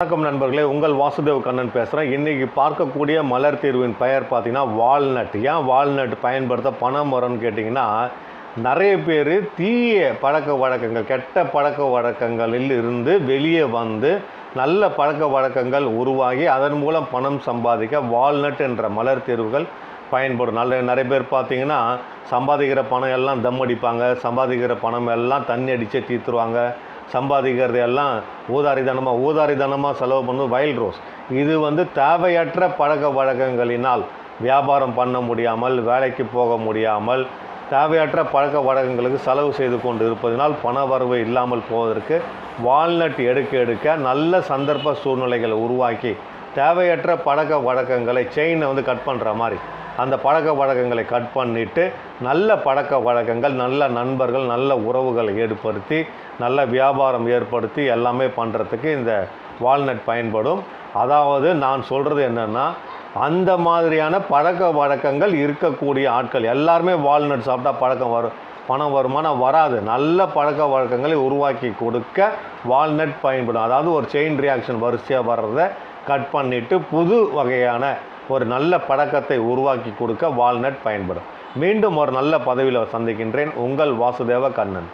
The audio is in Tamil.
வணக்கம் நண்பர்களே உங்கள் வாசுதேவ் கண்ணன் பேசுகிறேன் இன்றைக்கி பார்க்கக்கூடிய மலர் தீர்வின் பெயர் பார்த்திங்கன்னா வால்நட். ஏன் வால்நட் பயன்படுத்த பணம் வரும்னு கேட்டிங்கன்னா நிறைய பேர் தீய பழக்க வழக்கங்கள் கெட்ட பழக்க வழக்கங்களில் இருந்து வெளியே வந்து நல்ல பழக்க வழக்கங்கள் உருவாகி அதன் மூலம் பணம் சம்பாதிக்க வால்நட் என்ற மலர் தீர்வுகள் பயன்படும். நல்ல நிறைய பேர் பார்த்திங்கன்னா சம்பாதிக்கிற பணம் எல்லாம் தம் அடிப்பாங்க சம்பாதிக்கிற பணம் எல்லாம் தண்ணி அடித்து தீர்த்துருவாங்க சம்பாதிக்கிறது எல்லாம் ஊதாரிதனமாக ஊதாரிதனமாக செலவு பண்ணும் வைல்ட் ரோஸ் இது வந்து தேவையற்ற பழக்க வழக்கங்களினால் வியாபாரம் பண்ண முடியாமல் வேலைக்கு போக முடியாமல் தேவையற்ற பழக்க வழக்கங்களுக்கு செலவு செய்து கொண்டு இருப்பதனால் பண வரவு இல்லாமல் போவதற்கு வால்நட் எடுக்க எடுக்க நல்ல சந்தர்ப்ப சூழ்நிலைகளை உருவாக்கி தேவையற்ற பழக்க வழக்கங்களை செயினை வந்து கட் பண்ணுற மாதிரி. அந்த பழக்க வழக்கங்களை கட் பண்ணிவிட்டு நல்ல பழக்க வழக்கங்கள் நல்ல நண்பர்கள் நல்ல உறவுகளை ஏற்படுத்தி நல்ல வியாபாரம் ஏற்படுத்தி எல்லாமே பண்ணுறதுக்கு இந்த வால்நட் பயன்படும். அதாவது நான் சொல்கிறது என்னென்னா அந்த மாதிரியான பழக்க வழக்கங்கள் இருக்கக்கூடிய ஆட்கள் எல்லாருமே வால்நட் சாப்பிட்டா பழக்கம் வரும் பணம் வருமானம் வராது. நல்ல பழக்க வழக்கங்களை உருவாக்கி கொடுக்க வால்நட் பயன்படும். அதாவது ஒரு செயின் ரியாக்ஷன் வரிசையாக வர்றதை கட் பண்ணிவிட்டு புது வகையான ஒரு நல்ல பழக்கத்தை உருவாக்கி கொடுக்க வால்நட் பயன்படும். மீண்டும் ஒரு நல்ல பதவியில் சந்திக்கின்றேன். உங்கள் வாசுதேவ கண்ணன்.